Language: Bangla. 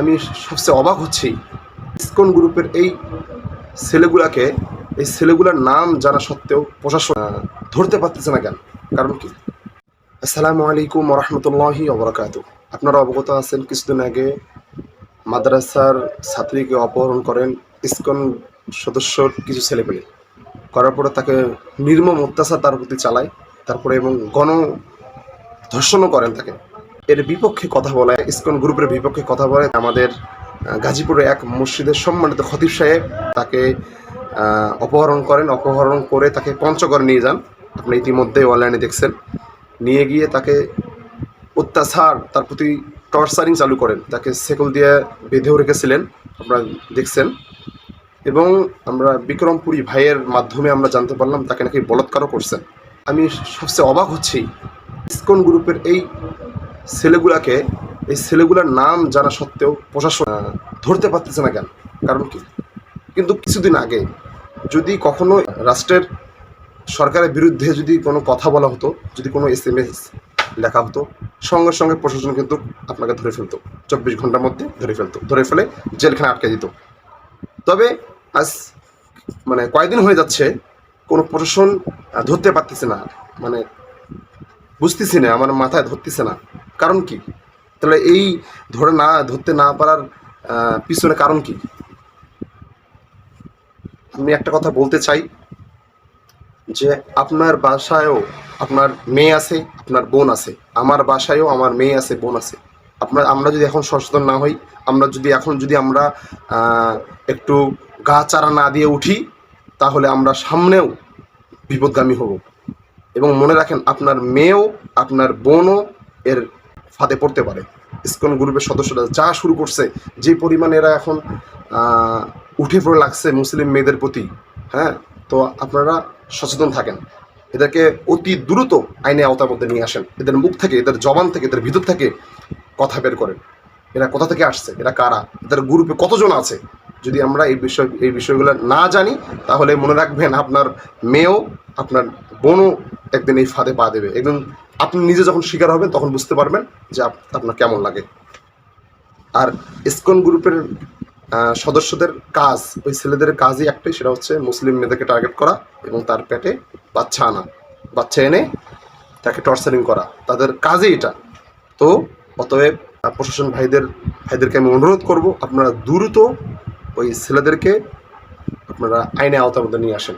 আমি সবচেয়ে অবাক হচ্ছি ইসকন গ্রুপের এই ছেলেগুলাকে, এই ছেলেগুলার নাম জানা সত্ত্বেও প্রশাসন ধরতে পারতেছে না কেন? কারণ কি? আসসালামু আলাইকুম রহমতুল্লাহি অবরাকাত আপনারা অবগত আছেন কিছুদিন আগে মাদ্রাসার ছাত্রীকে অপহরণ করেন ইসকন সদস্যর কিছু ছেলেপেলে। করার পরে তাকে নির্মম অত্যাচার তার প্রতি চালায়, তারপরে এবং গণ ধর্ষণও করেন তাকে। এর বিপক্ষে কথা বলায়, ইসকন গ্রুপের বিপক্ষে কথা বলে আমাদের গাজীপুরে এক মসজিদের সম্মানিত খতিব সাহেব তাকে অপহরণ করেন, অপহরণ করে তাকে পঞ্চগড় নিয়ে যান। আপনি ইতিমধ্যে অনলাইনে দেখছেন। নিয়ে গিয়ে তাকে অত্যাচার, তার প্রতি টর্চারিং চালু করেন। তাকে সেকল দিয়ে বেঁধেও রেখেছিলেন, আপনারা দেখছেন। এবং আমরা বিক্রমপুরী ভাইয়ের মাধ্যমে আমরা জানতে পারলাম তাকে নাকি বলাৎকারও করছেন। আমি সবচেয়ে অবাক হচ্ছি। ইসকন গ্রুপের এই ছেলেগুলাকে এই ছেলেগুলার নাম জানা সত্ত্বেও প্রশাসন ধরতে পারতেছে না কেন? কারণ কি? কিন্তু কিছুদিন আগে যদি কখনো রাষ্ট্রের সরকারের বিরুদ্ধে যদি কোনো কথা বলা হতো, যদি কোনো এস এম এস লেখা হতো, সঙ্গে সঙ্গে প্রশাসন কিন্তু আপনাকে ধরে ফেলতো, চব্বিশ ঘণ্টার মধ্যে ধরে ফেলতো, ধরে ফেলে জেলখানে আটকে দিত। তবে আজ মানে কয়েকদিন হয়ে যাচ্ছে, কোনো প্রশাসন ধরতে পারতেছে না মানে বুঝতেছি না, আমার মাথায় ধরতেছে না। কারণ কি? তাহলে এই ধরে না, ধরতে না পারার পিছনে কারণ কি? আমি একটা কথা বলতে চাই যে আপনার বাসায়ও আপনার মেয়ে আছে, আপনার বোন আছে। আমার বাসায়ও আমার মেয়ে আছে, বোন আছে। আপনার, আমরা যদি এখন সচেতন না হই, আমরা যদি এখন যদি আমরা একটু গা চারা না দিয়ে উঠি, তাহলে আমরা সামনেও বিপদগামী হব। এবং মনে রাখেন, আপনার মেয়েও, আপনার বোনও এর ফাঁদে পড়তে পারে। ইসকন গ্রুপের সদস্যরা যা শুরু করছে, যে পরিমাণে এরা এখন উঠে পড়ে লাগছে মুসলিম মেয়েদের প্রতি হ্যাঁ? তো আপনারা সচেতন থাকেন। এদেরকে অতি দ্রুত আইনে আওতার মধ্যে নিয়ে আসেন। এদের মুখ থেকে, এদের জবান থেকে, এদের ভিতর থেকে কথা বের করেন। এরা কোথা থেকে আসছে? এরা কারা? এদের গ্রুপে কতজন আছে? যদি আমরা এই বিষয়, এই বিষয়গুলো না জানি, তাহলে মনে রাখবেন আপনার মেয়েও, আপনার বোনও একদিন এই ফাঁদে পা দেবে। একদিন আপনি নিজে যখন শিকার হবেন, তখন বুঝতে পারবেন যে আপ- আপনার কেমন লাগে। আর ইসকন গ্রুপের সদস্যদের কাজ, ওই ছেলেদের কাজই একটাই, সেটা হচ্ছে মুসলিম মেয়েদেরকে টার্গেট করা এবং তার পেটে বাচ্চা আনা, বাচ্চা এনে তাকে টর্চারিং করা। তাদের কাজই এটা। তো অতএব প্রশাসন ভাইদের, ভাইদেরকে আমি অনুরোধ করব, আপনারা দ্রুত ওই ছেলেদেরকে আপনারা আইনে আওতার মধ্যে নিয়ে আসেন।